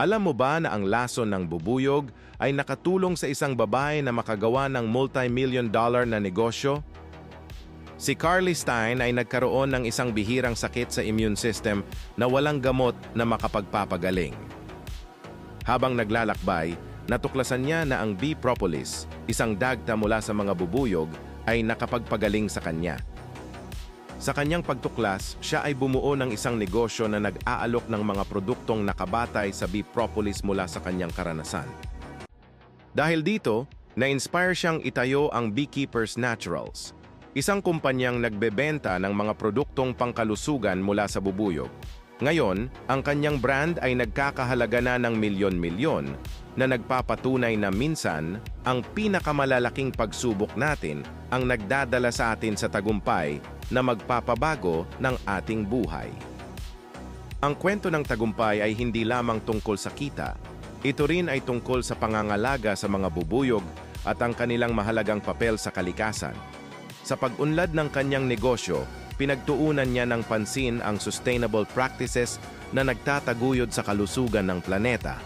Alam mo ba na ang lason ng bubuyog ay nakatulong sa isang babae na makagawa ng multi-million dollar na negosyo? Si Carly Stein ay nagkaroon ng isang bihirang sakit sa immune system na walang gamot na makapagpapagaling. Habang naglalakbay, natuklasan niya na ang bee propolis, isang dagta mula sa mga bubuyog, ay nakapagpagaling sa kanya. Sa kanyang pagtuklas, siya ay bumuo ng isang negosyo na nag-aalok ng mga produktong nakabatay sa bee propolis mula sa kanyang karanasan. Dahil dito, na-inspire siyang itayo ang Beekeepers Naturals, isang kumpanyang nagbebenta ng mga produktong pangkalusugan mula sa bubuyog. Ngayon, ang kanyang brand ay nagkakahalaga na ng milyon-milyon na nagpapatunay na minsan, ang pinakamalalaking pagsubok natin ang nagdadala sa atin sa tagumpay na magpapabago ng ating buhay. Ang kwento ng tagumpay ay hindi lamang tungkol sa kita, ito rin ay tungkol sa pangangalaga sa mga bubuyog at ang kanilang mahalagang papel sa kalikasan. Sa pag-unlad ng kanyang negosyo, pinagtuunan niya ng pansin ang sustainable practices na nagtataguyod sa kalusugan ng planeta.